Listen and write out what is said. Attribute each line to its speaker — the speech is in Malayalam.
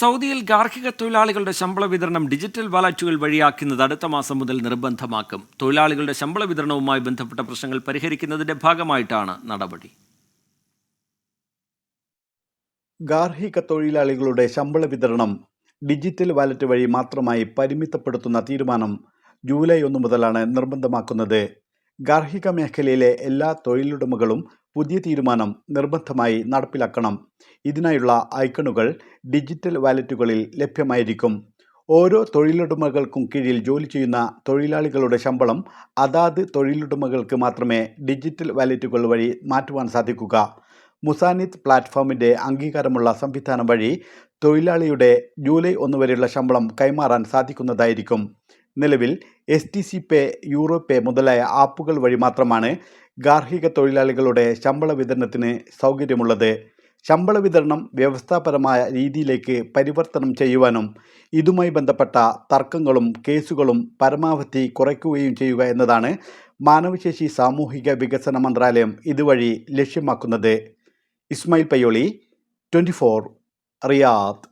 Speaker 1: സൗദിയിൽ ഗാർഹിക തൊഴിലാളികളുടെ ശമ്പള വിതരണം ഡിജിറ്റൽ വാലറ്റുകൾ വഴിയാക്കുന്നത് അടുത്ത മാസം മുതൽ നിർബന്ധമാക്കും. തൊഴിലാളികളുടെ ശമ്പള വിതരണവുമായി ബന്ധപ്പെട്ട പ്രശ്നങ്ങൾ പരിഹരിക്കുന്നതിന്റെ ഭാഗമായിട്ടാണ് നടപടി.
Speaker 2: ഗാർഹിക തൊഴിലാളികളുടെ ശമ്പള വിതരണം ഡിജിറ്റൽ വാലറ്റ് വഴി മാത്രമായി പരിമിതപ്പെടുത്തുന്ന തീരുമാനം ജൂലൈ ഒന്ന് മുതലാണ് നിർബന്ധമാക്കുന്നത്. ഗാർഹിക മേഖലയിലെ എല്ലാ തൊഴിലുടമകളും പുതിയ തീരുമാനം നിർബന്ധമായി നടപ്പിലാക്കണം. ഇതിനായുള്ള ഐക്കണുകൾ ഡിജിറ്റൽ വാലറ്റുകളിൽ ലഭ്യമായിരിക്കും. ഓരോ തൊഴിലുടമകൾക്കും കീഴിൽ ജോലി ചെയ്യുന്ന തൊഴിലാളികളുടെ ശമ്പളം അതാത് തൊഴിലുടമകൾക്ക് മാത്രമേ ഡിജിറ്റൽ വാലറ്റുകൾ വഴി മാറ്റുവാൻ സാധിക്കുക. മുസാനിത് പ്ലാറ്റ്ഫോമിന്റെ അംഗീകാരമുള്ള സംവിധാനം വഴി തൊഴിലാളിയുടെ ജൂലൈ ഒന്ന് വരെയുള്ള ശമ്പളം കൈമാറാൻ സാധിക്കുന്നതായിരിക്കും. നിലവിൽ S T C pay euro pay മുതലായ ആപ്പുകൾ വഴി മാത്രമാണ് ഗാർഹിക തൊഴിലാളികളുടെ ശമ്പള വിതരണത്തിന് സൗകര്യമുള്ളത്. ശമ്പള വിതരണം വ്യവസ്ഥാപരമായ രീതിയിലേക്ക് പരിവർത്തനം ചെയ്യുവാനും ഇതുമായി ബന്ധപ്പെട്ട തർക്കങ്ങളും കേസുകളും പരമാവധി കുറയ്ക്കുകയും ചെയ്യുക എന്നതാണ് മാനവശേഷി സാമൂഹിക വികസന മന്ത്രാലയം ഇതുവഴി ലക്ഷ്യമാക്കുന്നത്. Ismail Payyoli twenty Riyadh.